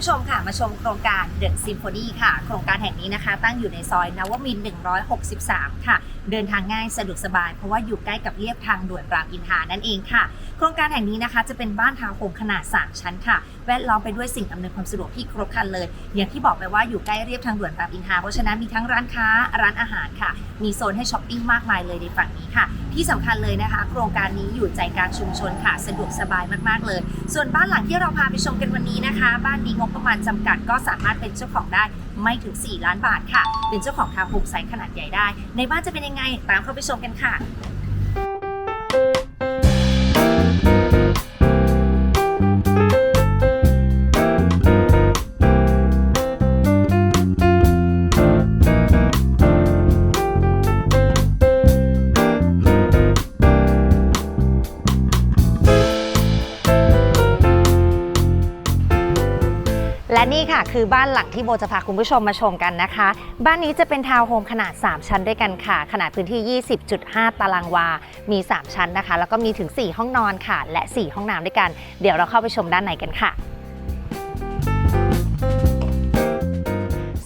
ู้ชมค่ะมาชมโครงการ The Symphony ค่ะ โครงการแห่งนี้นะคะ ตั้งอยู่ในซอยนวมิน 163 ค่ะ เดินทางง่ายสะดวกสบาย เพราะว่าอยู่ใกล้กับเรียบทางด่วนรามอินทรานั่นเองค่ะ โครงการแห่งนี้นะคะ จะเป็นบ้านทาวน์โฮมขนาด 3 ชั้นค่ะ แวดล้อมไปด้วยสิ่งอำนวยความสะดวกที่ครบครันเลย อย่างที่บอกไปว่าอยู่ใกล้เรียบทางด่วนรามอินทราเพราะฉะนั้นมีทั้งร้านค้าร้านอาหารค่ะ มีโซนให้ช้อปปิ้งมากมายเลยในฝั่งนี้ค่ะ ที่สำคัญเลยนะคะ โครงการนี้อยู่ใจกลางชุมชนค่ะ สะดวกสบายมากๆเลย ส่วนบ้านหลังที่เราพาไปชมกันวันนี้นะคะ บ้านมีงบประมาณจำกัดก็สามารถเป็นเจ้าของได้ไม่ถึง 4 ล้านบาทค่ะ เป็นเจ้าของทาวน์โฮมไซส์ขนาดใหญ่ได้ ในบ้านจะเป็นยังไงตามเข้าไปชมกันค่ะ นี่ค่ะคือบ้านหลังที่โบจะพาคุณผู้ชมมาชมกันนะคะ บ้านนี้จะเป็นทาวน์โฮมขนาด 3 ชั้นด้วยกันค่ะ ขนาดพื้นที่ 20.5 ตารางวา มี 3 ชั้นนะคะ แล้วก็มีถึง 4 ห้องนอนค่ะ และ 4 ห้องน้ำด้วยกัน เดี๋ยวเราเข้าไปชมด้านในกันค่ะ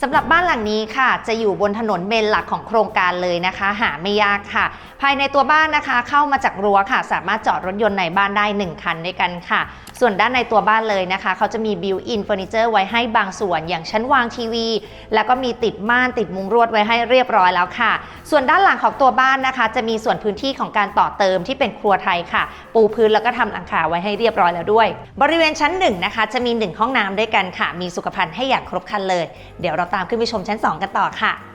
สำหรับบ้านหลังนี้ค่ะ จะอยู่บนถนนเมนหลักของโครงการเลยนะคะ หาไม่ยากค่ะ ภายในตัวบ้านนะคะ เข้ามาจากรั้วค่ะ สามารถจอดรถยนต์ในบ้านได้ 1 คันด้วยกันค่ะ ส่วนด้านในตัวบ้านเลยนะคะ เขาจะมีบิวอินเฟอร์นิเจอร์ไว้ให้บางส่วนอย่างชั้นวางทีวี แล้วก็มีติดม่านติดมุงรวดไว้ให้เรียบร้อยแล้วค่ะ ส่วนด้านหลังของตัวบ้านนะคะ จะมีส่วนพื้นที่ของการต่อเติมที่เป็นครัวไทยค่ะ ปูพื้นแล้วก็ทำหลังคาไว้ให้เรียบร้อยแล้วด้วย บริเวณชั้นหนึ่งนะคะจะมีหนึ่งห้องน้ำด้วยกันค่ะ มีสุขภัณฑ์ให้อย่างครบครันเลย เดี๋ยวเราตามขึ้นไปชมชั้น 2 กันต่อค่ะ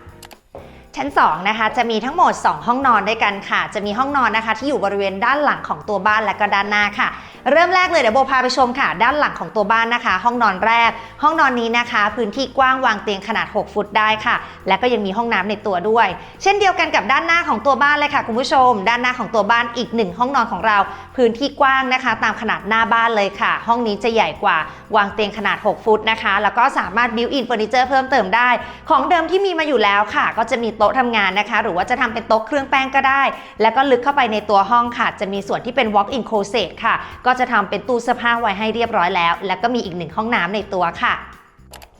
ชั้น2นะคะจะมีทั้งหมด 2 ห้องนอนด้วยกันค่ะ จะมีห้องนอนนะคะ ที่อยู่บริเวณด้านหลังของตัวบ้านและก็ด้านหน้าค่ะ เริ่มแรกเลยเดี๋ยวโบพาไปชมค่ะ ด้านหลังของตัวบ้านนะคะ ห้องนอนแรก ห้องนอนนี้นะคะ พื้นที่กว้างวางเตียงขนาด 6 ฟุตได้ค่ะ และก็ยังมีห้องน้ำในตัวด้วย เช่นเดียวกันกับด้านหน้าของตัวบ้านเลยค่ะคุณผู้ชม ด้านหน้าของตัวบ้านอีกหนึ่งห้องนอนของเรา พื้นที่กว้างนะคะ ตามขนาดหน้าบ้านเลยค่ะ ห้องนี้จะใหญ่กว่าวางเตียงขนาด 6 ฟุตนะคะ แล้วก็สามารถบิวอินเฟอร์นิเจอร์เพิ่มเติมได้ ของเดิมที่มีมาอยู่แล้วค่ะ ก็จะมีโต๊ะทำงานนะคะ หรือว่าจะทำเป็นโต๊ะเครื่องแป้งก็ได้ แล้วก็ลึกเข้าไปในตัวห้องค่ะ จะมีส่วนที่เป็น walk-in closet ค่ะ ก็จะทำเป็นตู้เสื้อผ้าไว้ให้เรียบร้อยแล้ว แล้วก็มีอีกหนึ่งห้องน้ำในตัวค่ะ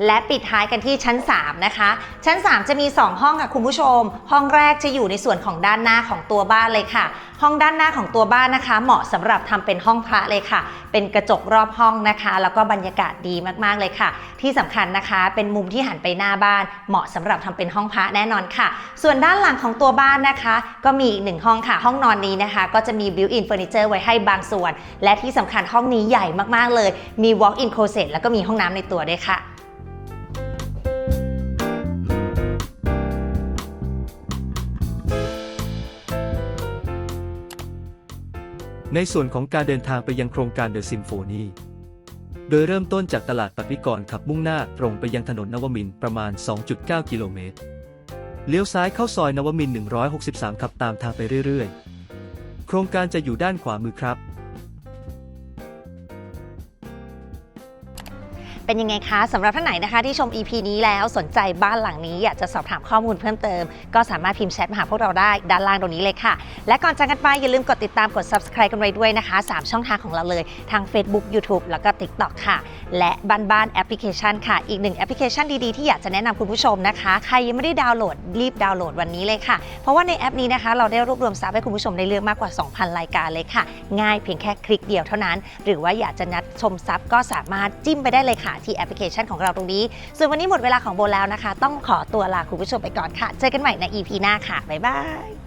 และปิดท้ายกันที่ชั้น 3 นะคะ ชั้น 3 จะมี 2 ห้องค่ะคุณผู้ชม ห้องแรกจะอยู่ในส่วนของด้านหน้าของตัวบ้านเลยค่ะ ห้องด้านหน้าของตัวบ้านนะคะ เหมาะสำหรับทำเป็นห้องพระเลยค่ะ เป็นกระจกรอบห้องนะคะ แล้วก็บรรยากาศดีมากๆเลยค่ะ ที่สำคัญนะคะ เป็นมุมที่หันไปหน้าบ้าน เหมาะสำหรับทำเป็นห้องพระแน่นอนค่ะ ส่วนด้านหลังของตัวบ้านนะคะ ก็มีอีกหนึ่งห้องค่ะ ห้องนอนนี้นะคะ ก็จะมี built-in furniture ไว้ให้บางส่วน และที่สำคัญห้องนี้ใหญ่มากๆเลย มี walk-in closet แล้วก็มีห้องน้ำในตัวด้วยค่ะ ในส่วนของการเดินทางไปยังโครงการเดอะซิมโฟนีโดยเริ่มต้นจากตลาดปัตวิกรขับมุ่งหน้าตรงไปยังถนนนวมินประมาณ 2.9 กิโลเมตร เลี้ยวซ้ายเข้าซอยนวมิน 163 ขับตามทางไปเรื่อยๆ โครงการจะอยู่ด้านขวามือครับ เป็นยังไงคะสำหรับท่านไหนนะคะ ที่ชม EP นี้แล้วสนใจบ้านหลังนี้อยากจะสอบถามข้อมูลเพิ่มเติม ก็สามารถพิมพ์แชทมาหาพวกเราได้ด้านล่างตรงนี้เลยค่ะ และก่อนจากกันไปอย่าลืมกดติดตามกด subscribe กันไว้ด้วยนะคะ 3 ช่องทางของเราเลยทาง Facebook YouTube แล้วก็ TikTok ค่ะ และบ้านบ้านแอปพลิเคชันค่ะ อีกหนึ่งแอปพลิเคชันดีๆที่อยากจะแนะนำคุณผู้ชมนะคะ ใครยังไม่ได้ดาวน์โหลดรีบดาวน์โหลดวันนี้เลยค่ะ เพราะว่าในแอปนี้นะคะ เราได้รวบรวมซับให้คุณผู้ชมได้เลือกมากกว่า 2,000 รายการเลยค่ะ ง่ายเพียงแค่คลิกเดียวเท่านั้น หรือว่าอยากจะนัดชมซับก็สามารถจิ้มไปได้เลยค่ะที่แอปพลิเคชันของเราตรงนี้ ส่วนวันนี้หมดเวลาของโบแล้วนะคะ ต้องขอตัวลาคุณผู้ชมไปก่อนค่ะ เจอกันใหม่ใน EP หน้าค่ะ บ๊ายบาย